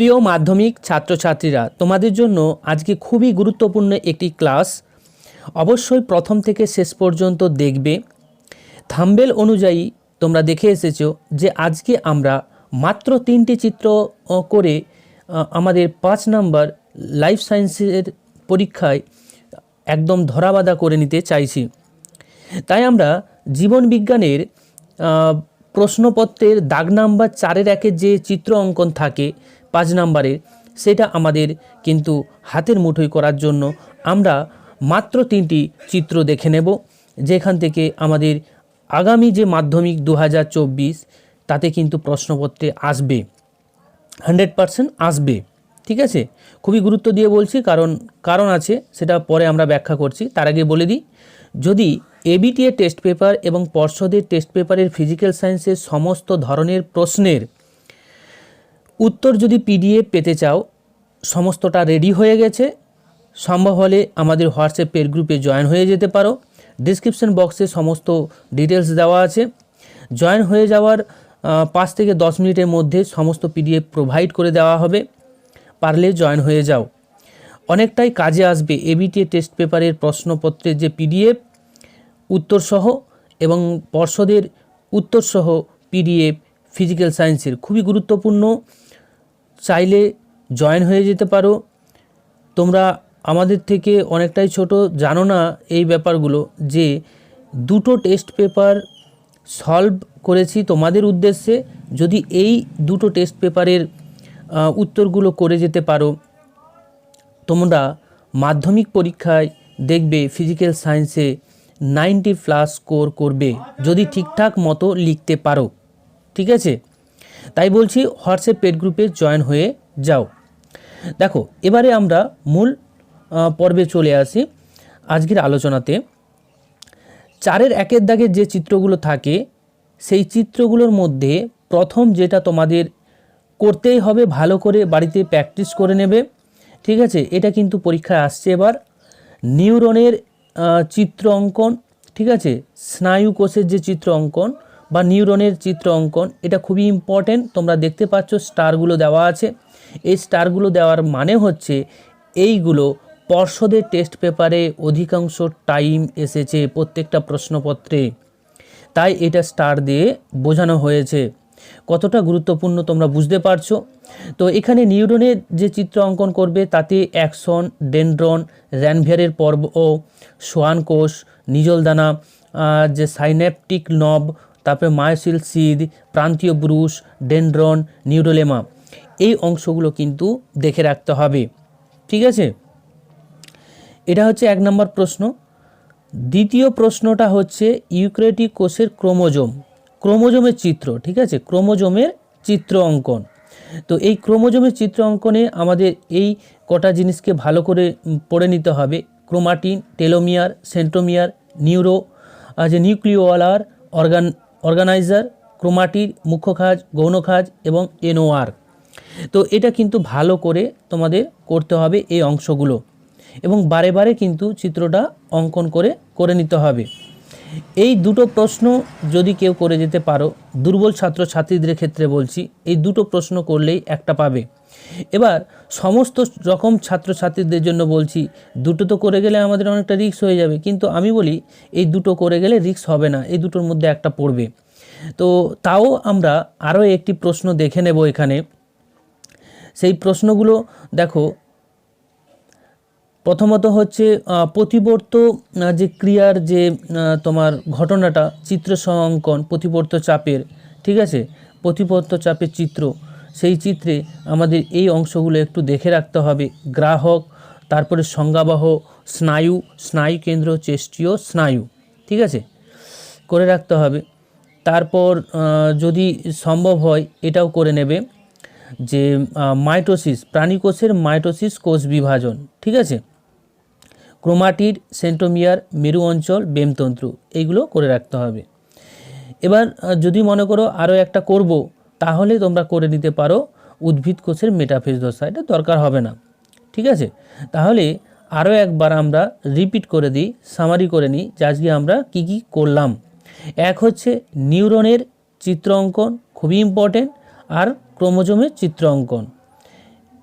প্রিয় মাধ্যমিক ছাত্রছাত্রীরা, তোমাদের জন্য আজকে খুবই গুরুত্বপূর্ণ একটি ক্লাস। অবশ্যই প্রথম থেকে শেষ পর্যন্ত দেখবে। থাম্বেল অনুযায়ী তোমরা দেখে এসেছ যে আজকে আমরা মাত্র তিনটি চিত্র করে আমাদের পাঁচ নাম্বার লাইফ সায়েন্সের পরীক্ষায় একদম ধরাবাধা করে নিতে চাইছি। তাই আমরা জীবন বিজ্ঞানের প্রশ্নপত্রের দাগ নাম্বার চারের একের যে চিত্র অঙ্কন থাকে পাঁচ নাম্বারের সেটা আমাদের কিন্তু হাতের মুঠোয় করার জন্য আমরা মাত্র তিনটি চিত্র দেখে নেব, যেখান থেকে আমাদের আগামী যে মাধ্যমিক দু হাজার চব্বিশ, তাতে কিন্তু প্রশ্নপত্রে আসবে। হান্ড্রেড পারসেন্ট আসবে, ঠিক আছে? খুবই গুরুত্ব দিয়ে বলছি, কারণ কারণ আছে, সেটা পরে আমরা ব্যাখ্যা করছি। তার আগে বলে দিই, যদি এবিটিএ টেস্ট পেপার এবং পর্ষদের টেস্ট পেপারের ফিজিক্যাল সায়েন্সের সমস্ত ধরনের প্রশ্নের উত্তর যদি পিডিএফ পেতে চাও, সমস্তটা রেডি হয়ে গেছে। সম্ভব হলে আমাদের হোয়াটসঅ্যাপ পেড গ্রুপে জয়েন হয়ে যেতে পারো। ডিসক্রিপশন বক্সে সমস্ত ডিটেলস দেওয়া আছে। জয়েন হয়ে যাওয়ার পাঁচ থেকে দশ মিনিটের মধ্যে সমস্ত পিডিএফ প্রোভাইড করে দেওয়া হবে। পারলে জয়েন হয়ে যাও। অনেকটাই কাজে আসবে এবিটিএ টেস্ট পেপারের প্রশ্নপত্রের যে পিডিএফ, উত্তরসহ এবং পর্ষদের উত্তরসহ পিডিএফ ফিজিক্যাল সায়েন্সের খুবই গুরুত্বপূর্ণ। চাইলে জয়েন হয়ে যেতে পারো। তোমরা আমাদের থেকে অনেকটাই ছোট। জানো না এই ব্যাপারগুলো যে দুটো টেস্ট পেপার সলভ করেছি তোমাদের উদ্দেশ্যে। যদি এই দুটো টেস্ট পেপারের উত্তরগুলো করে যেতে পারো। তোমরা মাধ্যমিক পরীক্ষায় দেখবে ফিজিক্যাল সায়েন্সে নাইনটি প্লাস স্কোর করবে। যদি ঠিকঠাক মতো লিখতে পারো। ঠিক আছে? তাই বলছি হোয়াটসঅ্যাপ পেড গ্রুপে জয়েন হয়ে যাও। দেখো, এবারে আমরা মূল পর্বে চলে আসি আজকের আলোচনাতে। চারের একের দাগের যে চিত্রগুলো থাকে, সেই চিত্রগুলোর মধ্যে প্রথম যেটা তোমাদের করতেই হবে, ভালো করে বাড়িতে প্র্যাকটিস করে নেবে, ঠিক আছে? এটা কিন্তু পরীক্ষায় আসছে এবার। নিউরনের চিত্র অঙ্কন, ঠিক আছে? স্নায়ু কোষের যে চিত্র অঙ্কন বা নিউরনের চিত্র অঙ্কন, এটা খুবই ইম্পর্টেন্ট তোমরা দেখতে পাচ্ছ স্টারগুলো দেওয়া আছে। এই স্টারগুলো দেওয়ার মানে হচ্ছে এইগুলো পর্ষদের টেস্ট পেপারে অধিকাংশ টাইম এসেছে প্রত্যেকটা প্রশ্নপত্রে। তাই এটা স্টার দিয়ে বোঝানো হয়েছে। কতটা গুরুত্বপূর্ণ তোমরা বুঝতে পারছ? তো এখানে নিউরনের যে চিত্র অঙ্কন করবে, তাতে অ্যাকশন ডেনড্রন, র্যানভিয়ারের পর্ব ও সোয়ান কোষ, নিজলদানা যে সাইন্যাপটিক নব তারপরে মায়োসিল সিদ প্রান্তীয় ব্রুশ, ডেনড্রন, নিউরোলেমা। এই অংশগুলো কিন্তু দেখে রাখতে হবে। ঠিক আছে? এটা হচ্ছে এক নম্বর প্রশ্ন। দ্বিতীয় প্রশ্নটা হচ্ছে ইউক্রেটিক কোষের ক্রোমোজোম, ক্রোমোজোমের চিত্র, ঠিক আছে? ক্রোমোজোমের চিত্র অঙ্কন। তো এই ক্রোমোজোমের চিত্র অঙ্কনে আমাদের এই কটা জিনিসকে ভালো করে পড়ে নিতে হবে। ক্রোমাটিন, টেলোমিয়ার, সেন্ট্রোমিয়ার, নিউরো যে নিউক্লিওয়ালার অর্গান অর্গানাইজার ক্রোমাটির মুখ্য খাজ, গৌণ খাজ এবং এনওআর। তো এটা কিন্তু ভালো করে তোমাদের করতে হবে এই অংশগুলো। এবং বারে বারে কিন্তু চিত্রটা অঙ্কন করে করে নিতে হবে। এই দুটো প্রশ্ন যদি কেউ করে যেতে পারো, দুর্বল ছাত্র ছাত্রীদের ক্ষেত্রে বলছি, এই দুটো প্রশ্ন করলেই একটা পাবে। এবার সমস্ত রকম ছাত্রছাত্রীদের জন্য বলছি, দুটো তো করে গেলে আমাদের অনেকটা রিস্ক হয়ে যাবে। কিন্তু আমি বলি, এই দুটো করে গেলে রিস্ক হবে না, এই দুটোর মধ্যে একটা পড়বে। তো তাও আমরা আরও একটি প্রশ্ন দেখে নেব এখানে। সেই প্রশ্নগুলো, দেখো, প্রথমত হচ্ছে প্রতিবর্ত যে ক্রিয়ার যে তোমার ঘটনাটা, চিত্র সহ অঙ্কন প্রতিবর্ত চাপের, ঠিক আছে? প্রতিবর্ত চাপের চিত্র সেই চিত্রে আমাদের এই অংশগুলো একটু দেখে রাখতে হবে। গ্রাহক, তারপরে সংজ্ঞাবহ, স্নায়ু স্নায়ু কেন্দ্র চেষ্টীয় স্নায়ু, ঠিক আছে? করে রাখতে হবে। তারপর যদি সম্ভব হয়, এটাও করে নেবে যে মাইটোসিস, প্রাণীকোষের মাইটোসিস কোষ বিভাজন, ঠিক আছে? ক্রোমাটিড সেন্টোমিয়ার মেরু অঞ্চল, বেমতন্ত্র, এইগুলো করে রাখতে হবে। এবার যদি মনে করো আরও একটা করব তাহলে তোমরা করে নিতে পারো উদ্ভিদ কোষের মেটাফেজ দশা। এটা দরকার হবে না। ঠিক আছে? তাহলে আরও একবার আমরা রিপিট করে দিই, সামারি করে নিই যে আজকে আমরা কি কি করলাম। এক হচ্ছে নিউরনের চিত্র অঙ্কন, খুবই ইম্পর্টেন্ট আর ক্রোমোজোমের চিত্র অঙ্কন।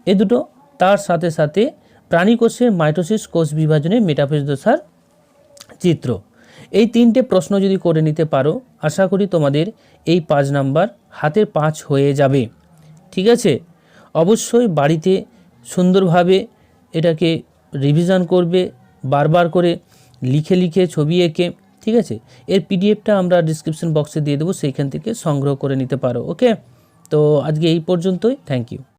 এ দুটো। তার সাথে সাথে প্রাণী কোষের মাইটোসিস কোষ বিভাজনের মেটাফেজ দশার চিত্র। এই তিনটে প্রশ্ন যদি করে নিতে পারো, আশা করি তোমাদের এই পাঁচ নাম্বার হাতের পাঁচ হয়ে যাবে। ঠিক আছে? অবশ্যই বাড়িতে সুন্দরভাবে এটাকে রিভিশন করবে, বারবার করে লিখে লিখে ছবি এঁকে, ঠিক আছে? এর পিডিএফটা আমরা ডিসক্রিপশন বক্সে দিয়ে দেবো, সেইখান থেকে সংগ্রহ করে নিতে পারো ওকে তো আজকে এই পর্যন্তই থ্যাংক ইউ